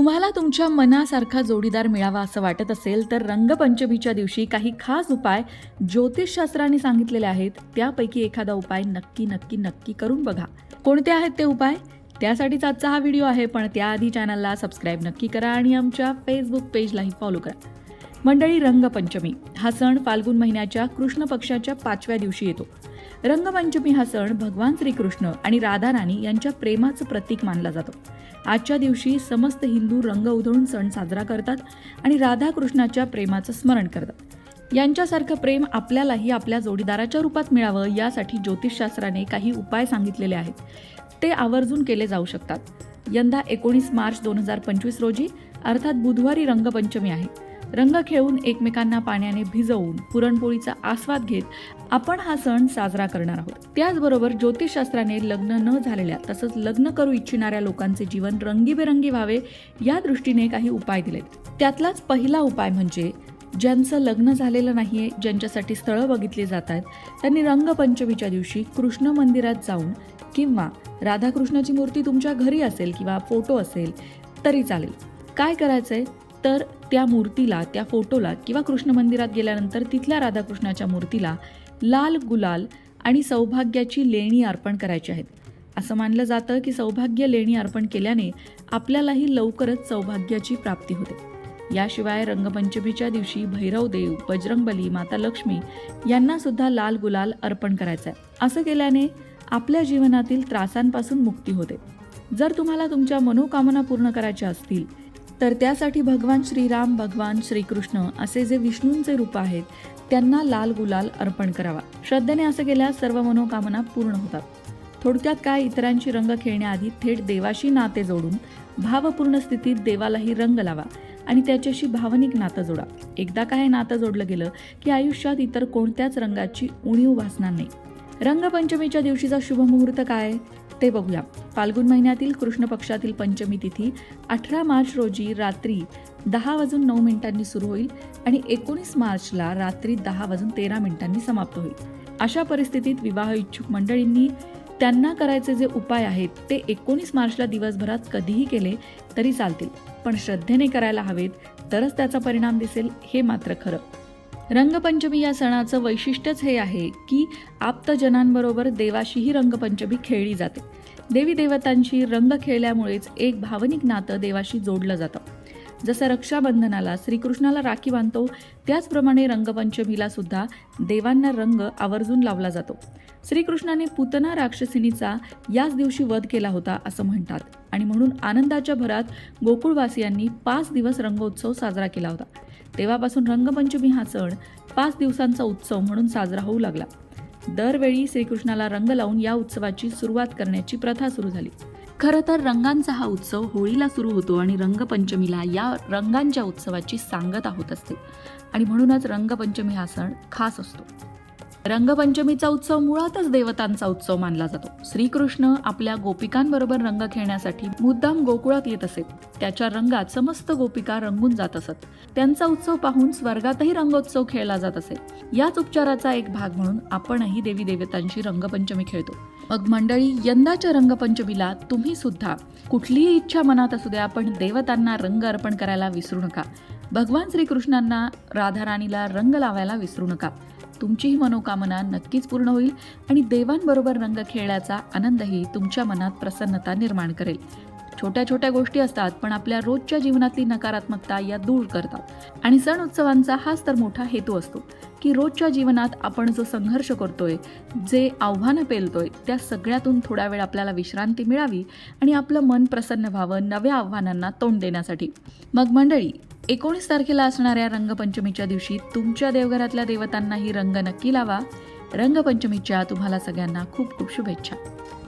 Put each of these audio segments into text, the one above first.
तुम्हाला तुमच्या मनासारखा जोडीदार मिळावा असं वाटत असेल तर रंगपंचमीच्या दिवशी काही खास उपाय ज्योतिषशास्त्राने सांगितलेले आहेत. त्यापैकी एखादा उपाय नक्की नक्की नक्की करून बघा. कोणते आहेत ते उपाय? त्यासाठीच आजचा हा व्हिडिओ आहे पण त्याआधी चॅनलला सबस्क्राईब नक्की करा आणि आमच्या फेसबुक पेजलाही फॉलो करा. मंडळी रंगपंचमी. हा सण फाल्गुन महिन्याच्या कृष्ण पक्षाच्या पाचव्या दिवशी येतो. रंगपंचमी हा सण भगवान श्रीकृष्ण आणि राधा राणी यांच्या प्रेमाचं प्रतीक मानला जातो. आजच्या दिवशी समस्त हिंदू रंग उधळून सण साजरा करतात आणि राधाकृष्णाच्या प्रेमाचं स्मरण करतात. यांच्यासारखं प्रेम आपल्यालाही आपल्या जोडीदाराच्या रूपात मिळावं यासाठी ज्योतिषशास्त्राने काही उपाय सांगितलेले आहेत. ते आवर्जून केले जाऊ शकतात. यंदा एकोणीस मार्च दोन हजार पंचवीस रोजी अर्थात बुधवारी रंगपंचमी आहे. रंग खेळून एकमेकांना पाण्याने भिजवून पुरणपोळीचा आस्वाद घेत आपण हा सण साजरा करणार आहोत. त्याचबरोबर ज्योतिषशास्त्राने लग्न न झालेल्या तसंच लग्न करू इच्छिणाऱ्या लोकांचे जीवन रंगीबेरंगी व्हावे या दृष्टीने काही उपाय दिलेत. त्यातलाच पहिला उपाय म्हणजे ज्यांचं लग्न झालेलं नाहीये ज्यांच्यासाठी स्थळं बघितली जात आहेत त्यांनी रंगपंचमीच्या दिवशी कृष्ण मंदिरात जाऊन किंवा राधाकृष्णाची मूर्ती तुमच्या घरी असेल किंवा फोटो असेल तरी चालेल. काय करायचंय? तर त्या मूर्तीला त्या फोटोला किंवा कृष्ण मंदिरात गेल्यानंतर तिथल्या राधाकृष्णाच्या मूर्तीला लाल गुलाल आणि सौभाग्याची लेणी अर्पण करायची आहेत. असं मानलं जातं की सौभाग्य लेणी अर्पण केल्याने आपल्यालाही लवकरच सौभाग्याची प्राप्ती होते. याशिवाय रंगपंचमीच्या दिवशी भैरवदेव बजरंगबली माता लक्ष्मी यांना सुद्धा लाल गुलाल अर्पण करायचं आहे असं केल्याने आपल्या जीवनातील त्रासांपासून मुक्ती होते. जर तुम्हाला तुमच्या मनोकामना पूर्ण करायच्या असतील तर त्यासाठी भगवान श्रीराम भगवान श्रीकृष्ण असे जे विष्णूंचे रूप आहेत त्यांना लाल गुलाल अर्पण करावा. श्रद्धेने असं केल्यास सर्व मनोकामना पूर्ण होतात. थोडक्यात काय इतरांची रंग खेळण्याआधी थेट देवाशी नाते जोडून भावपूर्ण स्थितीत देवालाही रंग लावा आणि त्याच्याशी भावनिक नातं जोडा. एकदा काय नातं जोडलं गेलं की आयुष्यात इतर कोणत्याच रंगाची उणीव भासणार नाही. रंगपंचमीच्या दिवशीचा शुभ मुहूर्त काय? ते बघूया. फाल्गुन महिन्यातील कृष्ण पक्षातील पंचमी तिथी अठरा मार्च रोजी रात्री दहा वाजून नऊ मिनिटांनी सुरू होईल आणि एकोणीस मार्चला रात्री दहा वाजून तेरा मिनिटांनी समाप्त होईल. अशा परिस्थितीत विवाह इच्छुक मंडळींनी त्यांना करायचे जे उपाय आहेत ते एकोणीस मार्चला दिवसभरात कधीही केले तरी चालतील. पण श्रद्धेने करायला हवेत तरच त्याचा परिणाम दिसेल हे मात्र खरं. रंगपंचमी या सणाचं वैशिष्ट्यच हे आहे की आप्तजनांबरोबर देवाशीही रंगपंचमी खेळली जाते. देवी देवतांशी रंग खेळल्यामुळेच एक भावनिक नातं देवाशी जोडलं जातं. जसं रक्षाबंधनाला श्रीकृष्णाला राखी बांधतो त्याचप्रमाणे रंगपंचमीला सुद्धा देवांना रंग आवर्जून लावला जातो. श्रीकृष्णाने पुतना राक्षसिनीचा याच दिवशी वध केला होता असं म्हणतात आणि म्हणून आनंदाच्या भरात गोकुळवासियांनी पाच दिवस रंगोत्सव साजरा केला होता. तेव्हापासून रंगपंचमी हा सण पाच दिवसांचा उत्सव म्हणून साजरा होऊ लागला. दरवेळी श्रीकृष्णाला रंग लावून या उत्सवाची सुरुवात करण्याची प्रथा सुरू झाली. खरं तर रंगांचा हा उत्सव होळीला सुरू होतो आणि रंगपंचमीला या रंगांच्या उत्सवाची सांगता होत असते. आणि म्हणूनच रंगपंचमी हा सण खास असतो. रंगपंचमीचा उत्सव मुळातच देवतांचा उत्सव मानला जातो. श्रीकृष्ण आपल्या गोपिकांबरोबर रंग खेळण्यासाठी मुद्दाम गोकुळात येत असे. त्याच्या रंगात समस्त गोपिका रंगून जात असत. त्यांचा उत्सव पाहून स्वर्गातही रंगोत्सव खेळला जात असे. याच उपचाराचा एक भाग म्हणून आपणही देवी देवतांची रंगपंचमी खेळतो. मग मंडळी यंदाच्या रंगपंचमीला तुम्ही सुद्धा कुठलीही इच्छा मनात असू द्या पण देवतांना रंग अर्पण करायला विसरू नका. भगवान श्रीकृष्णांना राधाराणीला रंग लावायला विसरू नका. तुमचीही मनोकामना नक्कीच पूर्ण होईल आणि देवांबरोबर रंग खेळण्याचा आनंदही तुमच्या मनात प्रसन्नता निर्माण करेल. छोट्या छोट्या गोष्टी असतात पण आपल्या रोजच्या जीवनातली नकारात्मकता या दूर करतात. आणि सण उत्सवांचा हाच तर मोठा हेतू असतो की रोजच्या जीवनात आपण जो संघर्ष करतोय जे आव्हानं पेलतोय त्या सगळ्यातून थोडा वेळ आपल्याला विश्रांती मिळावी आणि आपलं मन प्रसन्न व्हावं नव्या आव्हानांना तोंड देण्यासाठी. मग मंडळी एकोणीस तारखेला असणाऱ्या रंगपंचमीच्या दिवशी तुमच्या देवघरातल्या देवतांनाही रंग नक्की लावा. रंगपंचमीच्या तुम्हाला सगळ्यांना खूप खूप शुभेच्छा.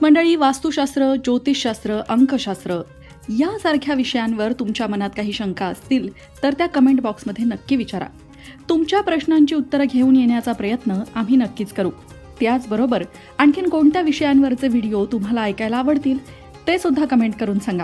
मंडळी वास्तुशास्त्र ज्योतिषशास्त्र अंकशास्त्र यासारख्या विषयांवर तुमच्या मनात काही शंका असतील तर त्या कमेंट बॉक्समध्ये नक्की विचारा. तुमच्या प्रश्नांची उत्तरं घेऊन येण्याचा प्रयत्न आम्ही नक्कीच करू. त्याचबरोबर आणखीन कोणत्या विषयांवरचे व्हिडिओ तुम्हाला ऐकायला आवडतील ते सुद्धा कमेंट करून सांगा.